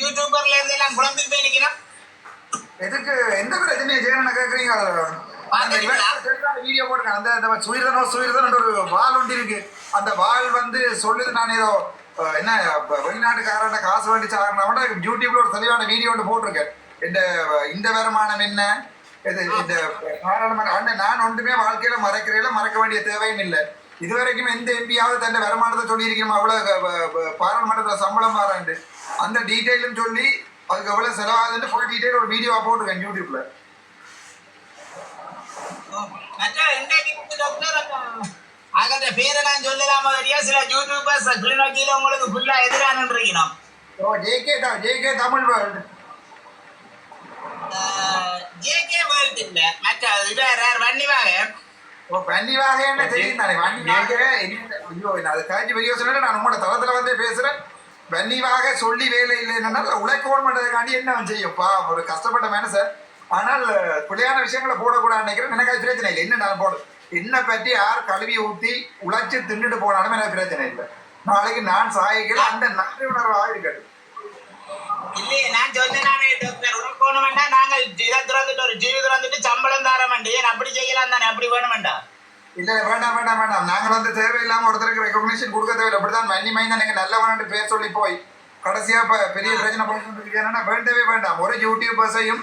யூடியூபர்ல இருந்து எல்லாம் குழம்பி போய் நிக்கிறோம் எதுக்கு எந்த பிரச்சனையை செய்யணும்னு கேக்குறீங்க? வீடியோ போடுங்க அந்த அந்த சுயிரதனோ சுயிரதன் ஒரு வால் ஒன்று இருக்கு அந்த வால் வந்து சொல்லுது நான் ஏதோ என்ன வெளிநாட்டுக்காரன் காசு வேண்டி சாகிறவன யூடியூப்ல ஒரு தெளிவான வீடியோ ஒன்று போட்டிருக்கேன் இந்த இந்த வருமானம் என்ன இது இந்த அண்ணன் நான் ஒன்றுமே வாழ்க்கையில மறக்கிறேல மறக்க வேண்டிய தேவையும் இல்லை இதுவரைக்கும் எந்த எம்பியாவது தன் வருமானத்தை ப- ப- பாராளுமன்றத்துல சம்பளம் மாறாண்டு அந்த டீட்டெயிலும் சொல்லி அதுக்கு எவ்வளவு செலவாகுதுன்னு ஃபுல் டீட்டெயில் ஒரு வீடியோவா போட்டிருக்கேன் டாக்டர் அகன்ற பேரெல்லாம் சொல்லலாம? வரியா சில யூடியூபர்ஸ் கிளிநொச்சியில உங்களுக்கு ஃபுல்லா எதிரான இருக்கணும் ஓ ஜேகே தான் JK Tamil world JK world இல்ல. மற்ற இது வேற வன்னிவாக ஓ பன்னிவாக என்ன தெரியும்? தானே வன்னிவாக என்ன ஐயோ நான் அது காய்ச்சி பெரிய சொன்னா நான் உங்களோட தளத்துல வந்து பேசுறேன். வன்னிவாக சொல்லி வேலை இல்லை என்னன்னா உழைக்கோன் பண்றதுக்காண்டி என்ன செய்யப்பா ஒரு கஷ்டப்பட்ட மனுஷன். ஆனால் பிள்ளையான விஷயங்களை போடக்கூடாது நினைக்கிறேன். எனக்கு அது பிரச்சனை இல்லை. என்ன நான் போடு? என்ன பற்றி யார் கழுவி ஊத்தி உழைச்சு தின்னுட்டு போனாலும் எனக்கு பிரச்சனை இல்லை. நாளைக்கு நான் சாய்க்கிறேன் அந்த நன்றி உணர்வாக இருக்கட்டும் இல்லையே நான் சொன்னேன் டாக்டர் உனக்கு நாங்கள் இதை திறந்துட்டு ஒரு ஜீவி திறந்துட்டு சம்பளம் தர வேண்டிய அப்படி செய்யலாம் தானே அப்படி வேணும் வேண்டாம் இல்ல வேண்டாம் வேண்டாம் வேண்டாம் நாங்கள் வந்து தேவையில்லாம ஒருத்தருக்கு ரெக்கக்னிஷன் கொடுக்க தேவையில்லை மைந்தன் நீங்க நல்லவனு பேர் சொல்லி போய் கடைசியா இப்ப பெரிய பிரச்சனை என்னன்னா வேண்டவே வேண்டாம் ஒரு யூடியூபர்ஸையும்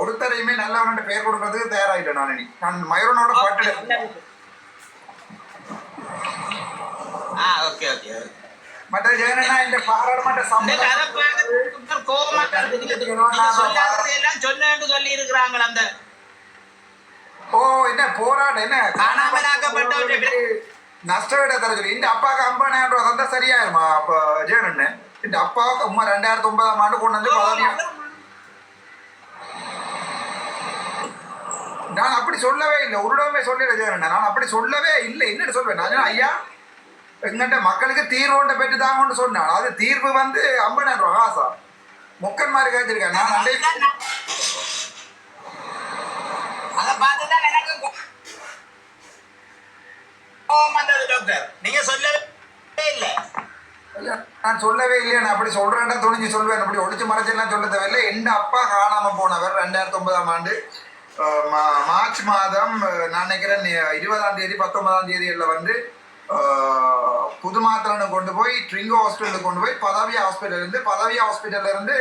ஒருத்தரையுமே நல்லவனு பேர் கொடுக்கறதுக்கு தயாராயிட்டேன் நான் இனி. நான் மயூரனோட பட்டு ஆ ஓகே ஓகே மற்ற ஜெயனா இந்த பாராளுமன்ற சொன்னேன்னு சொல்லி இருக்கிறாங்க அந்த ஓ என்ன போராட்டம் என்ன காணாமலாக்கப்பட்டவர்கள். நஷ்டவிட தர சொல்லி இந்த அப்பாவுக்கு ரூபா தந்தா சரியாயிருமா அப்ப ஜெயனண்ணே இந்த அப்பாவுக்கு உமா ரெண்டாயிரத்தி ஒன்பதாம் ஆண்டு கொண்டு வந்து பதவியா நான் அப்படி சொல்லவே இல்லை உருடமே சொல்லல ஜெயனண்ணே நான் அப்படி சொல்லவே இல்லை என்னன்னு சொல்வேன் நான் ஐயா எங்கிட்ட மக்களுக்கு தீர்வோண்ட பெற்று தாங்கன்னு சொன்னான். அது தீர்வு வந்து ஐம்பதாயிரம் ரூபா காசா முக்கன் மாதிரி கேட்டிருக்கேன். நான் அண்டை நீங்க சொல்லவே இல்லை. நான் சொல்லவே இல்லையா நான் அப்படி சொல்றேன்டா துணிஞ்சு சொல்வேன். அப்படி ஒளிச்சு மறைச்செல்லாம் சொல்ல தேவையில்லை. எந்த அப்பா காணாம போனவர் ரெண்டாயிரத்தி ஒன்பதாம் ஆண்டு மார்ச் மாதம் நான் நினைக்கிறேன் இருபதாம் தேதி பத்தொன்பதாம் தேதியில் வந்து புது மாத்திரனை கொண்டு போய் ட்ரிங்கோ ஹாஸ்பிட்டலுக்கு கொண்டு போய் பதவியா ஹாஸ்பிட்டல் இருந்து பதவியா ஹாஸ்பிட்டல்ல இருந்து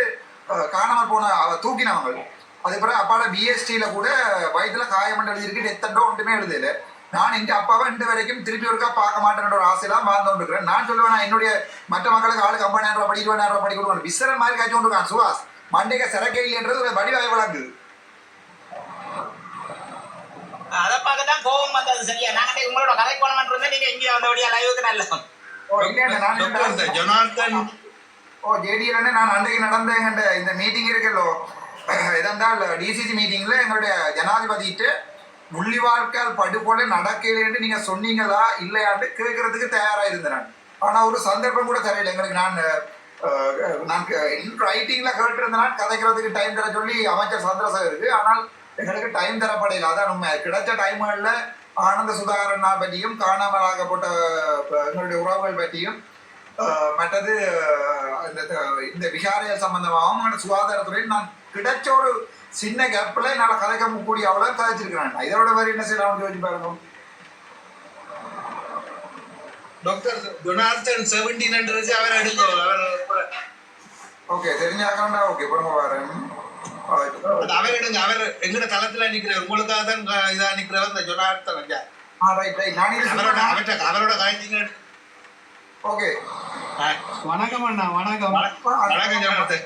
காணாமல் போன தூக்கினவங்க. அதுக்கப்புறம் அப்பாட பிஎஸ்டியில கூட வயதுல காயமண்ட எழுதியிருக்கு எத்தண்டோ ஒன்றுமே எழுதல. நான் இந்த அப்பாவை இந்த வரைக்கும் திருப்பி ஒருக்கா பார்க்க மாட்டேன்ற ஒரு ஆசையெல்லாம் வாழ்ந்து கொண்டிருக்கிறேன். நான் சொல்லுவேன் நான் என்னுடைய மற்ற மக்களுக்கு ஆளுக்கு ஐம்பதாயிரம் ரூபாய் படி இருபதாயிரம் ரூபாய் படிக்கணும் கொடுக்கணும் விசரன் மாதிரி காய்ச்சி கொண்டிருக்கான் சுவாஸ் மண்டைக்கு சிறக்கை இல்லைன்றது ஒரு வடிவாய் வழங்குது அதை பார்க்க தான் கோவம் வந்தது சரியா? நாங்க உங்களோட கதை கோணம் இருந்தா நீங்க இங்கே வந்தபடியா லைவுக்கு நல்ல நான் ஜொனார்தன் ஓ ஜேடிஎல் நான் அன்றைக்கு நடந்த இந்த மீட்டிங் இருக்கல்லோ. இதால் டிசிசி மீட்டிங்ல எங்களுடைய ஜனாதிபதிட்டு முள்ளிவாழ்க்கால் படுகொலை நடக்கலைன்னு நீங்க சொன்னீங்களா இல்லையான்னு கேட்கறதுக்கு தயாரா இருந்தேன் நான். ஆனா ஒரு சந்தர்ப்பம் கூட தெரியல எங்களுக்கு நான் நான் ரைட்டிங்ல கேட்டிருந்தேன் கதைக்கிறதுக்கு டைம் தர சொல்லி அமைச்சர் சந்திரசேகருக்கு. ஆனால் எங்களுக்கு டைம் தரப்படையில. அதான் உண்மை. கிடைச்ச டைம்களில் ஆனந்த சுதாகரனா பற்றியும் காணாமலாக்கப்பட்ட அஹ், எங்களுடைய உறவுகள் பற்றியும் மற்றது இந்த இந்த விகாரியம் சம்பந்தமாகவும் சுகாதாரத்துறையில் நான் கிடைச்ச ஒரு சின்ன கேப்ல என்னால் கதைக்க கூடிய அவ்வளோ கதைச்சிருக்கிறேன் இதோட மாதிரி என்ன செய்யலாம் யோசிச்சு பாருங்க. டாக்டர் ஜொனார்தன் செவன்டீன் அவர் அவர் ஓகே தெரிஞ்சாக்கண்டா ஓகே புறமா வரேன். அவர் எடுங்க அவர் எங்கட தளத்துல நிக்கிறார் உங்களுக்காக தான் இதா நிக்கிறவர் இந்த ஜொனார்தன் ஐயா அவரோட அவர்கிட்ட அவரோட காய்ச்சிங்க ஓகே வணக்கம் அண்ணா வணக்கம் வணக்கம் ஜொனார்தன்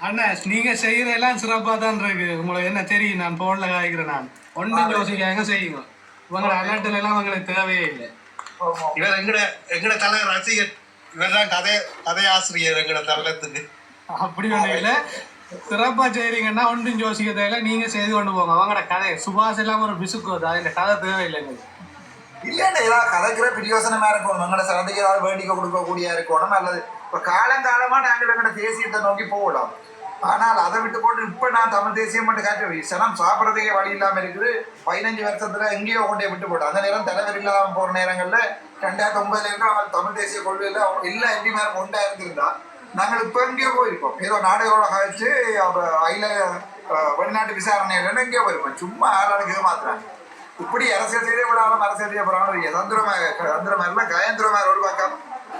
அண்ணா நீங்க சிறப்பா தான் இருக்கு உங்களுக்கு என்ன தெரியும் நான் போன்ல காய்க்கிறேன் நான் ஒன்றும் யோசிக்காங்க செய்யுங்க உங்களோட அலர்ட்ல எல்லாம் உங்களுக்கு தேவையே இல்லை இவர் எங்கட எங்கட தலை ரசிகர் இவர் தான் கதை கதையாசிரியர் எங்கட தளத்துக்கு அப்படி ஒன்றும் இல்லை சிறப்பா செய்றீங்கன்னா ஒன்றும் யோசிக்க தேவையில்லை. நீங்க செய்து கொண்டு போங்க. வாங்கட கதை. சுபாஷ் எல்லாம் ஒரு பிசுக்கு. அதில் கதை தேவையில்லை எங்களுக்கு இல்லைன்னா ஏதாவது கதைக்கிற பிரியோசனமா இருக்கணும். எங்களோட சரத்துக்கு ஏதாவது வேண்டிக்கை கொடுக்கக்கூடிய இருக்கணும். அல்லது இப்போ காலங்காலமா நாங்கள் எங்களோட தேசியத்தை நோக்கி போகலாம். ஆனால் அதை விட்டு போட்டு இப்போ நான் தமிழ் தேசியம் மட்டும் காட்டு சனம் சாப்பிட்றதுக்கே வழி இல்லாமல் இருக்குது. பதினஞ்சு வருஷத்துல எங்கேயோ கொண்டே விட்டு போட்டோம். அந்த நேரம் தலைவர் இல்லாம போற நேரங்கள்ல ரெண்டாயிரத்தி ஒன்பதுல இருந்து தமிழ் தேசிய கொள்கையில அவங்க எல்லா எம்பிமாரும் ஒன்றா இருந்திருந்தா நாங்கள் இப்போ எங்கேயோ போயிருப்போம் ஏதோ நாடுகளோட கழிச்சு அதில் வெளிநாட்டு விசாரணை எங்கேயோ போயிருப்போம் சும்மா ஆளாளுக்கு மாத்துறாங்க இப்படி அரசியல் செய்தே விடாமல் அரசியல் செய்ய போறாங்க. சந்திரமாக சந்திரமாரில் கயந்திரமார் ஒரு பக்கம்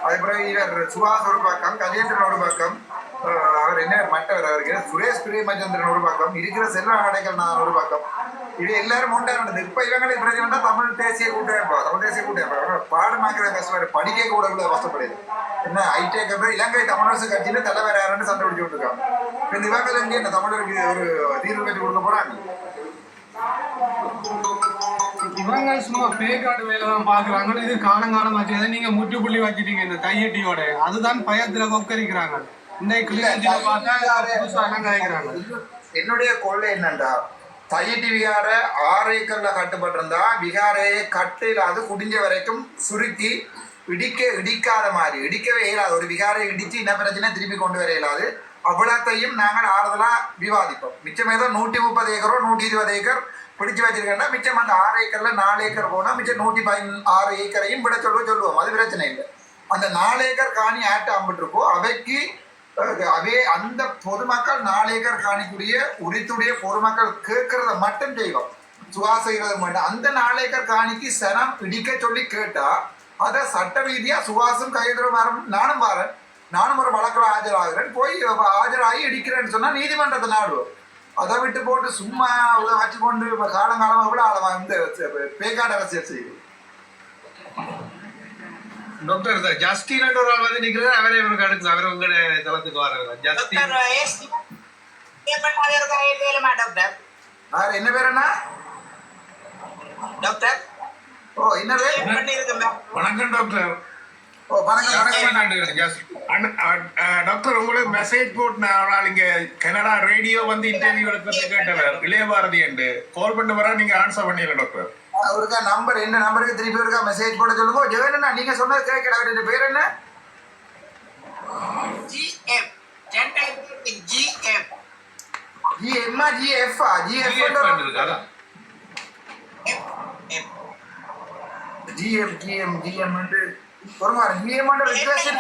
அதே பிறகு இவர் சுபாஷ் ஒரு பக்கம் கஜேந்திரன் ஒரு பக்கம். அவர் என்ன மற்றவர்? அவருக்கு சுரேஷ் பிரியமச்சந்திரன் ஒரு பக்கம் இருக்கிற செல்வ நாடைகள் நான் ஒரு பக்கம். இது எல்லாரும் உண்டா நடந்தது இப்ப இவங்களை பிரச்சனை தமிழ் தேசிய கூட்டமைப்பா தமிழ் தேசிய கூட்டமைப்பா. பாடமாக்கிற கஷ்டம் படிக்க கூட கூட கஷ்டப்படுது என்ன ஐடெக் இலங்கை தமிழரசு கட்சியில தலைவர் யாருன்னு சண்டை பிடிச்சு விட்டுருக்காங்க. இந்த இவங்க எங்க இந்த தமிழருக்கு ஒரு தீர்வு கட்டி கொடுக்க போறாங்க? இவங்க சும்மா பேக்காட்டு வேலை தான் பாக்குறாங்க இது காலங்காலம் ஆச்சு நீங்க முற்றுப்புள்ளி வச்சிட்டீங்க இந்த கையெட்டியோட. அதுதான் பயத்துல கொக்கரிக்கிறாங்க. என்னுடைய கொள்கை என்னண்டா? தையிட்டி விகார ஆறு ஏக்கர்ல கட்டுப்பட்டிருந்தா விகாரையை கட்டு இல்லாது குடிஞ்ச வரைக்கும் சுருக்கி இடிக்க இடிக்காத மாதிரி இடிக்கவே இயலாது. ஒரு விகாரை இடிச்சு என்ன பிரச்சனை திருப்பி கொண்டு வர இயலாது. அவ்வளோத்தையும் நாங்கள் ஆறுதலா விவாதிப்போம். மிச்சம் ஏதோ நூற்றி முப்பது ஏக்கரோ நூற்றி இருபது ஏக்கர் பிடிச்சு வச்சிருக்கேன்னா மிச்சம் அந்த ஆறு ஏக்கர்ல நாலு ஏக்கர் போனா மிச்சம் நூற்றி பதின ஆறு ஏக்கரையும் விட சொல்ல சொல்லுவோம். அது பிரச்சனை இல்லை. அந்த நாலு ஏக்கர் காணி ஆட்ட அம்பிட்டு அவைக்கு அதே அவே அந்த பொதுமக்கள் நாலு ஏக்கர் காணிக்குரிய உரித்துடைய பொதுமக்கள் கேட்கறத மட்டும் செய்வோம் செய்கிறது மட்டும். அந்த நாலு காணிக்கு சனம் பிடிக்க சொல்லி கேட்டா அதை சட்ட ரீதியா சுகாசும் கையெழுத்து வரும் நானும் வரேன். நானும் ஒரு வழக்கில் ஆஜராகிறேன். போய் ஆஜராகி இடிக்கிறேன்னு சொன்னா நீதிமன்றத்தை நாடுவோம். அதை விட்டு போட்டு சும்மா வச்சு கொண்டு இப்போ காலங்காலமாக கூட ஆள வந்து பேக்காட அரசியல் செய்யுது. டாக்டர் இந்த ஜஸ்டின் ஒரு ஆள் வந்து நிக்கிறார். அவரே இவருக்கு அடுத்து அவர் உங்களோட தளத்துக்கு வர ஜஸ்டின் டாக்டர் யார் என்ன பேர் என்ன டாக்டர் ஓ என்ன வணக்கம் டாக்டர் ஓ வணக்கம் வணக்கம். டாக்டர் உங்களுக்கு மெசேஜ் போட்டு நான் இங்க கனடா ரேடியோ வந்து இன்டர்வியூ எடுக்கிறது கேட்டவர் இளையபாரதி என்று. கால் பண்ண வர நீங்க ஆன்சர் பண்ணிடல டாக்டர் அவருக்கா நம்பர் என்ன நம்பருக்கு திருப்பி ஒருக்கா மெசேஜ் போட சொல்லுங்க. ஜெகனா நீங்க சொன்னது கேட்கல அவருடைய பேர் என்ன? ஜிஎஃப் ஜிஎஃப் ஜிஎம்மா ஜிஎஃப்ஆ ஜிஎஃப் ஜிஎம் ஜிஎம் ஜிஎம் மாதிரி ஜிஎம் ரிக்வெஸ்ட்